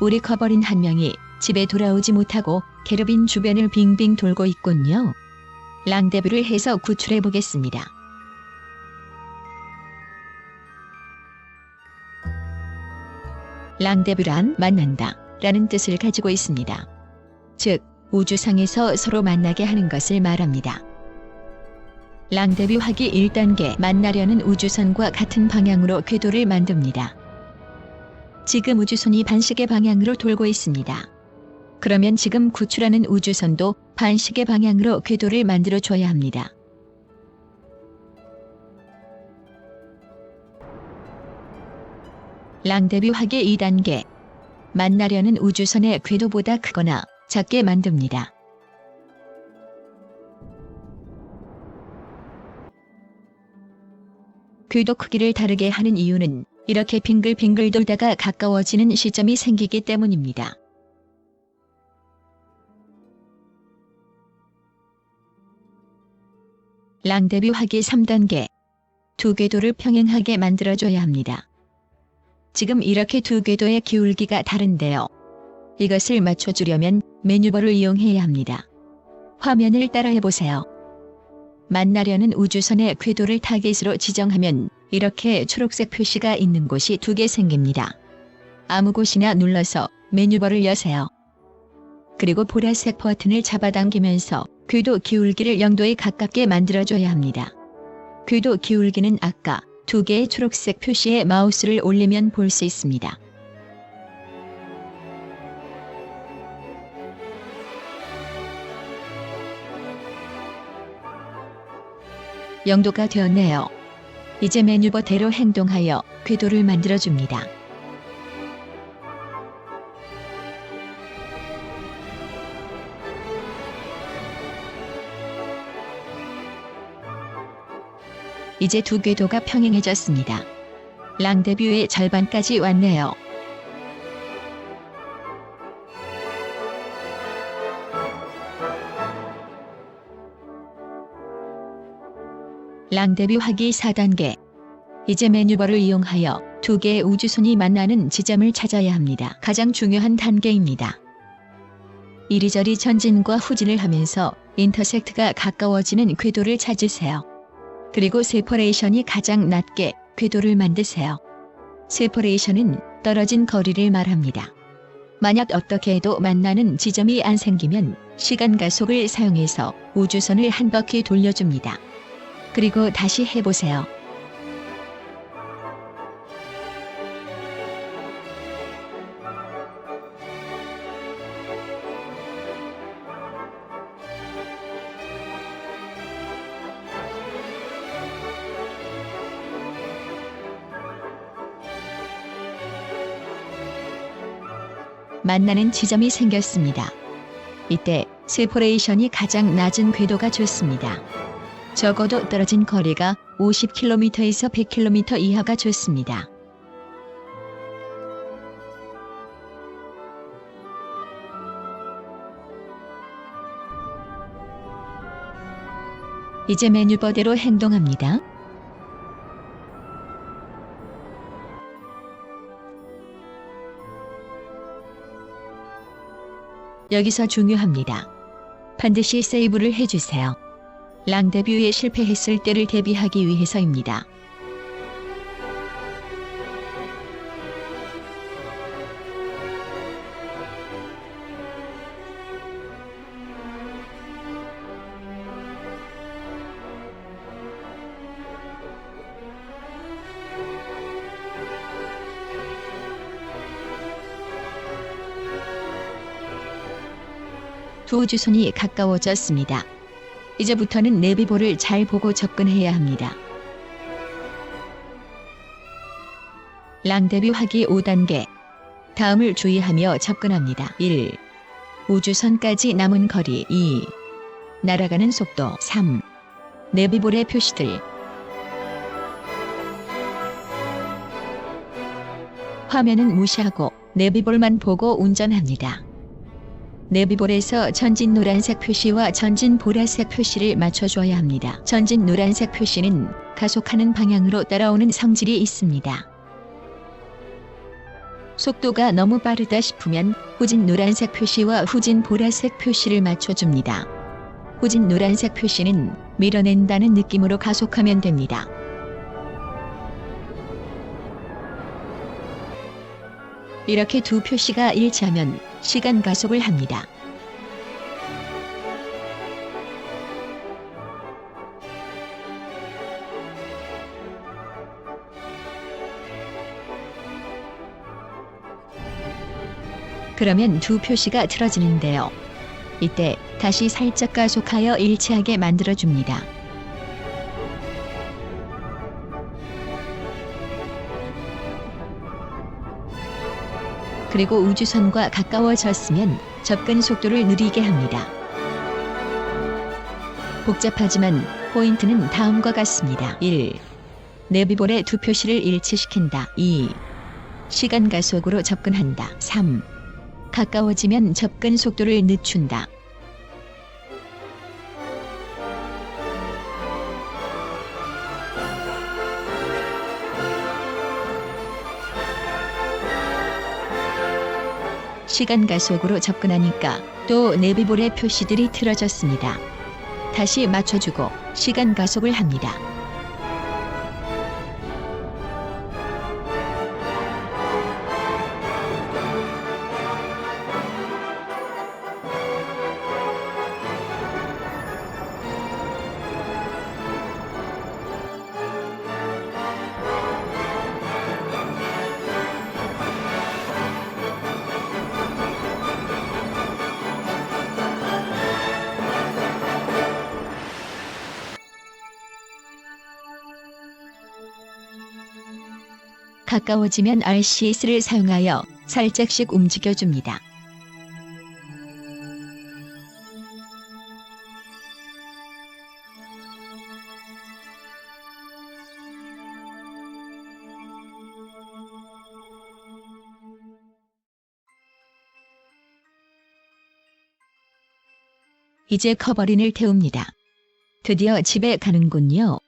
우리 커버린 한 명이 집에 돌아오지 못하고 게르빈 주변을 빙빙 돌고 있군요. 랑데뷰를 해서 구출해 보겠습니다. 랑데뷰란 만난다 라는 뜻을 가지고 있습니다. 즉, 우주상에서 서로 만나게 하는 것을 말합니다. 랑데뷰 하기 1단계 만나려는 우주선과 같은 방향으로 궤도를 만듭니다. 지금 우주선이 반시계 방향으로 돌고 있습니다. 그러면 지금 구출하는 우주선도 반시계 방향으로 궤도를 만들어 줘야 합니다. 랑데뷰하기 2단계 만나려는 우주선의 궤도보다 크거나 작게 만듭니다. 궤도 크기를 다르게 하는 이유는 이렇게 빙글빙글 돌다가 가까워지는 시점이 생기기 때문입니다. 랑데뷰하기 3단계 두 궤도를 평행하게 만들어줘야 합니다. 지금 이렇게 두 궤도의 기울기가 다른데요. 이것을 맞춰주려면 메뉴버를 이용해야 합니다. 화면을 따라해보세요. 만나려는 우주선의 궤도를 타겟으로 지정하면 이렇게 초록색 표시가 있는 곳이 두 개 생깁니다. 아무 곳이나 눌러서 메뉴버를 여세요. 그리고 보라색 버튼을 잡아당기면서 궤도 기울기를 0도에 가깝게 만들어줘야 합니다. 궤도 기울기는 아까 두 개의 초록색 표시에 마우스를 올리면 볼 수 있습니다. 영도가 되었네요. 이제 메뉴버대로 행동하여 궤도를 만들어줍니다. 이제 두 궤도가 평행해졌습니다. 랑데뷰의 절반까지 왔네요. 랑데뷰하기 4단계 이제 메뉴버를 이용하여 두 개의 우주선이 만나는 지점을 찾아야 합니다. 가장 중요한 단계입니다. 이리저리 전진과 후진을 하면서 인터섹트가 가까워지는 궤도를 찾으세요. 그리고 세퍼레이션이 가장 낮게 궤도를 만드세요. 세퍼레이션은 떨어진 거리를 말합니다. 만약 어떻게 해도 만나는 지점이 안 생기면 시간 가속을 사용해서 우주선을 한 바퀴 돌려줍니다. 그리고 다시 해보세요. 만나는 지점이 생겼습니다. 이때 세퍼레이션이 가장 낮은 궤도가 좋습니다. 적어도 떨어진 거리가 50km에서 100km 이하가 좋습니다. 이제 메뉴버대로 행동합니다. 여기서 중요합니다. 반드시 세이브를 해주세요. 랑데뷰에 실패했을 때를 대비하기 위해서입니다. 두 우주선이 가까워졌습니다. 이제부터는 내비보를 잘 보고 접근해야 합니다. 랑데뷰 하기 5단계 다음을 주의하며 접근합니다. 1. 우주선까지 남은 거리 2. 날아가는 속도 3. 내비볼의 표시들 화면은 무시하고 내비볼만 보고 운전합니다. 내비볼에서 전진 노란색 표시와 전진 보라색 표시를 맞춰줘야 합니다. 전진 노란색 표시는 가속하는 방향으로 따라오는 성질이 있습니다. 속도가 너무 빠르다 싶으면 후진 노란색 표시와 후진 보라색 표시를 맞춰줍니다. 후진 노란색 표시는 밀어낸다는 느낌으로 가속하면 됩니다. 이렇게 두 표시가 일치하면 시간 가속을 합니다. 그러면 두 표시가 틀어지는데요. 이때 다시 살짝 가속하여 일치하게 만들어줍니다. 그리고 우주선과 가까워졌으면 접근 속도를 느리게 합니다. 복잡하지만 포인트는 다음과 같습니다. 1. 내비볼의 두 표시를 일치시킨다. 2. 시간 가속으로 접근한다. 3. 가까워지면 접근 속도를 늦춘다. 시간 가속으로 접근하니까 또 내비볼의 표시들이 틀어졌습니다. 다시 맞춰주고 시간 가속을 합니다. 가까워지면 RCS를 사용하여 살짝씩 움직여줍니다. 이제 커버린을 태웁니다. 드디어 집에 가는군요.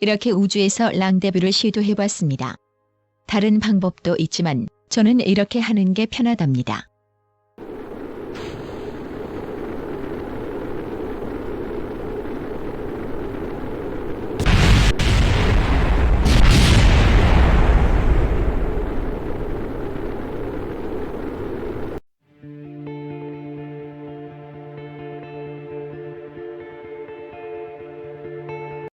이렇게 우주에서 랑데뷰를 시도해봤습니다. 다른 방법도 있지만 저는 이렇게 하는 게 편하답니다.